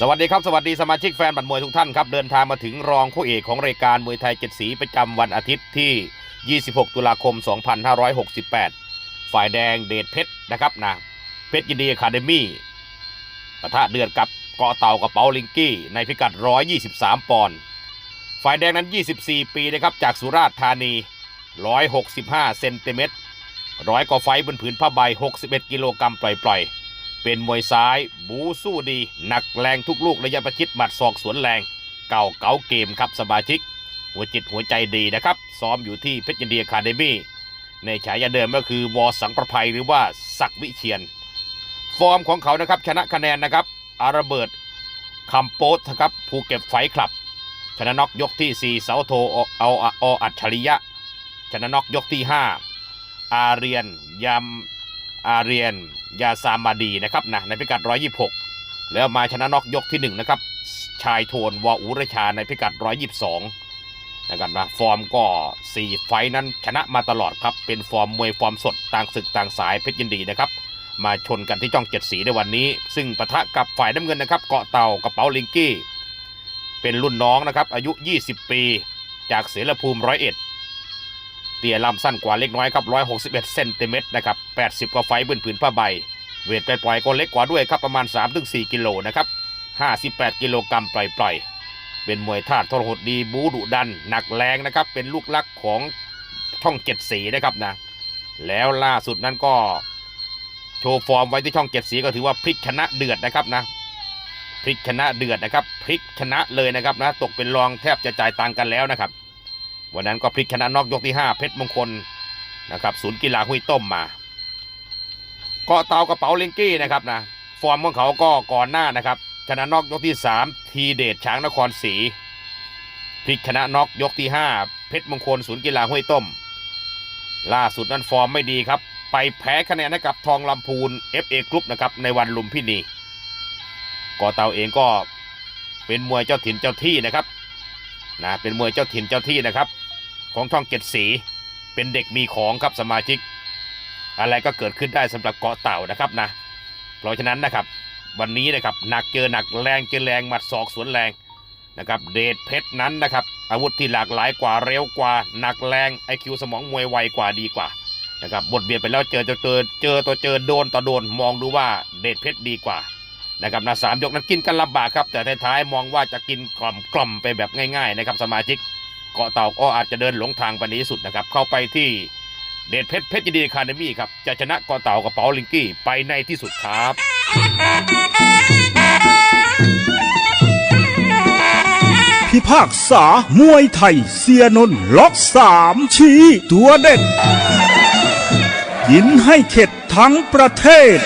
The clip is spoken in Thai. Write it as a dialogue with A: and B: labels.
A: สวัสดีครับ สวัสดีสมาชิกแฟนบัตรมวยทุกท่านครับ เดินทางมาถึงรองคู่เอกของรายการมวยไทยเจ็ดสีประจำวันอาทิตย์ที่ 26 ตุลาคม 2568 ฝ่ายแดงเดชเพชรนะครับนะเพชรยินดีอะคาเดมี่ปะทะเดือดกับเกาะเต่ากับเป๋าลิงกี้ ในพิกัด 123 ปอนด์ฝ่ายแดงนั้น 24 ปีนะครับจากสุราษฎร์ธานี 165 เซนติเมตรร้อยกว่าไฟบนผืนผ้าใบ 61 กิโลกรัมปล่อยๆ เป็นมวยซ้าย บูสู้ดี หนักแรงทุกลูกระยะประชิดหมัดศอกสวนแรง เก่าเก๋าเกมครับสมาชิก หัวจิตหัวใจดีนะครับ ซ้อมอยู่ที่เพชรยินดีคาเดมี่ในฉายาเดิมก็คือวอสังประภัยหรือว่าศักวิเชียน ฟอร์มของเขานะครับชนะคะแนนนะครับอาราเบิร์ตคัมโปสครับภูเก็ตไฟคลับ ชนะน็อกยกที่ 4 เสาโทเอาอออัจฉริยะ ชนะน็อกยกที่ 5 อาเรียนยาม อาเรียนยาซามาดีนะครับนะในพิกัด 126 แล้วมาชนะน็อกยกที่1นะครับชายโทนวออุรชาในพิกัด 122นะครับนะฟอร์มก็ 4 ไฟนั้นชนะมาตลอดครับ เป็นฟอร์มมวยฟอร์มสดต่างศึกต่างสายเพชรยินดีนะครับมาชนกันที่ช่องเจ็ดสีในวันนี้ ซึ่งปะทะกับฝ่ายน้ำเงินนะครับ เกาะเต่ากระเป๋าลิงกี้ เป็นรุ่นน้องนะครับ อายุ 20 ปี จากเสรภูมิร้อยเอ็ด เตี้ยลำสั้นกว่าเล็กน้อยครับ161เซนติเมตรนะครับ80กว่าไฟบนผืนผ้าใบ เวทปล่อยๆก็เล็กกว่าด้วยครับประมาณ 3-4 กิโลนะครับ58 กิโลกรัมปล่อยๆ เป็นมวยท่าทรหดดีบูดุดัน หนักแรงนะครับ เป็นลูกลักของช่องเจ็ดสีนะครับนะ แล้วล่าสุดนั้นก็โชว์ฟอร์มไว้ที่ช่องเจ็ดสีก็ถือว่าพลิกชนะเดือดนะครับนะพลิกชนะเดือดนะครับพลิกชนะเลยนะครับนะ ตกเป็นรองแทบจะจ่ายตังค์กันแล้วนะครับ วันนั้นก็พลิกชนะนอกยกที่ 5 เพชรมงคลนะครับศูนย์กีฬาห้วยต้มมา เกาะเตากระเป๋าลิงกี้นะครับนะฟอร์มของเขาก็ก่อนหน้านะครับชนะนอกยกที่ 3 ทีเดชช้างนครศรีพลิกชนะนอกยกที่ 5 เพชรมงคลศูนย์กีฬาห้วยต้ม ล่าสุดนั้นฟอร์มไม่ดีครับ ไปแพ้คะแนนให้กับทองลำพูน FA กรุ๊ปนะครับในวันลุมพินีกอเตาเองก็เป็นมวยเจ้าถิ่นเจ้าที่นะครับ นะเป็นมวยเจ้าถิ่นเจ้าที่นะครับ ของช่องเจ็ดสีเป็นเด็กมีของครับสมาชิก อะไรก็เกิดขึ้นได้สำหรับเกาะเต่านะครับนะเพราะฉะนั้นนะครับ วันนี้นะครับหนักเจอหนักแรงเจอแรงหมัดศอกสวนแรงนะครับเดชเพชรนั้นนะครับอาวุธที่หลากหลายกว่าเร็วกว่าหนักแรงไอคิวสมองมวยไวกว่าดีกว่านะครับบทเบียดไปแล้วเจอเจอเจอเจอตัวเจอโดนต่อโดนมองดูว่าเดชเพชรดีกว่า นะครับนะสามยกนั้นกินกันลำบากครับ แต่ท้ายๆมองว่าจะกินกล่อมกล่อมไปแบบง่ายๆนะครับสมาชิกเกาะเต่าก็อาจจะเดินหลงทางไปในที่สุดนะครับเข้าไปที่เดชเพชรเพชรยินดีคาเดมี่ครับจะชนะเกาะเต่ากระเป๋าลิงกี้ไปในที่สุดครับ
B: พิพากษามวยไทย เสียนนล็อกสามชี้ตัวเด็ดยินให้เข็ดทั้งประเทศ